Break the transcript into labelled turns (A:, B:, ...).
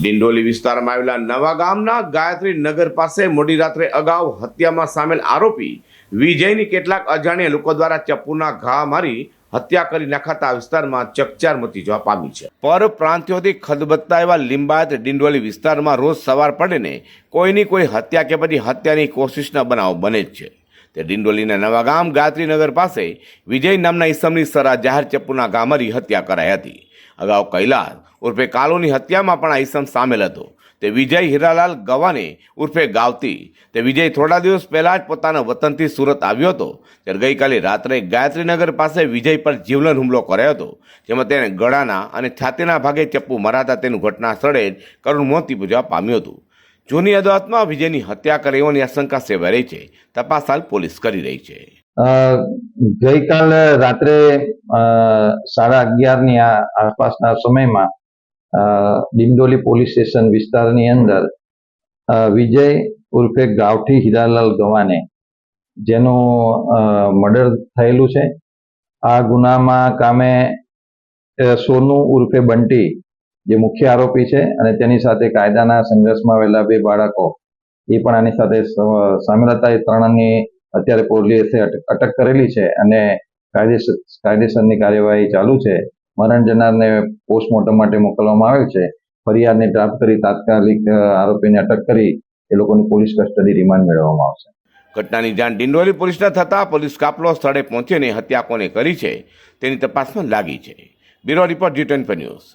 A: ડિંડોલી વિસ્તારમાં આવેલા નવા ગામના ગાયત્રી નગર પાસે મોડી રાત્રે અગાઉ હત્યામાં સામેલ આરોપી વિજયની કેટલાક અજાણ્યા લોકો દ્વારા ચપ્પુના ઘા મારી હત્યા કરી નાખાતા વિસ્તારમાં ચકચાર મચી જવા પામી છે. પર પ્રાંતિયોથી ખદબત્તા એવા લિંબાયત ડિંડોલી વિસ્તારમાં રોજ સવાર પડેને કોઈની કોઈ હત્યા કે પછી હત્યાની કોશિશના બનાવ બને જ છે. તે ડિંડોલીના નવાગામ ગાયત્રીનગર પાસે વિજય નામના ઈસમની સરા જાહેર ચપ્પુના ગામરી હત્યા કરાઈ હતી. અગાઉ કૈલાસ ઉર્ફે કાલુની હત્યામાં પણ આ ઈસમ સામેલ હતો. તે વિજય હીરાલાલ ગવાને ઉર્ફે ગાવતી. તે વિજય થોડા દિવસ પહેલાં જ પોતાના વતનથી સુરત આવ્યો હતો. ત્યારે ગઈકાલે રાત્રે ગાયત્રીનગર પાસે વિજય પર જીવલન હુમલો કર્યો હતો, જેમાં તેણે ગળાના અને છાતીના ભાગે ચપ્પુ મરાતા તેનું ઘટના સ્થળે કરુણ મોત નીપજવા પામ્યું હતું. જૂની અદાલતમાં વિજયની હત્યા કરી હોવાની આશંકા સેવાઈ છે. તપાસ હાલ પોલીસ કરી રહી છે.
B: ગઈકાલે રાત્રે સાડા અગિયારની આસપાસના સમયમાં અ, ડિંડોલી પોલીસ સ્ટેશન વિસ્તારની અંદર વિજય ઉર્ફે ગાવઠી હીરાલાલ ગવાને જેનું મર્ડર થયેલું છે. આ ગુનામાં કામે સોનુ ઉર્ફે બંટી જે મુખ્ય આરોપી છે અને તેની સાથે કાયદાના સંઘર્ષમાં આવેલા બે બાળકો, એ પણ આની સાથે સામેલ હતા એ ત્રણની અત્યારે પોલીસે અટક કરેલી છે અને કાયદેસર કાયદેસરની કાર્યવાહી ચાલુ છે. મરણ જનારને પોસ્ટમોર્ટમ માટે મોકલવામાં આવેલ છે. ફરિયાદને ડ્રાફ્ટ કરી તાત્કાલિક આરોપીને અટક કરી એ લોકોની પોલીસ કસ્ટડી રિમાન્ડ મેળવવામાં આવશે.
A: ઘટનાની જાણ ડિંડોલી પોલીસના થતાં પોલીસ કાફલો સ્થળે પહોંચીને હત્યા કોને કરી છે તેની તપાસમાં લાગી છે. Bureau report G twenty news.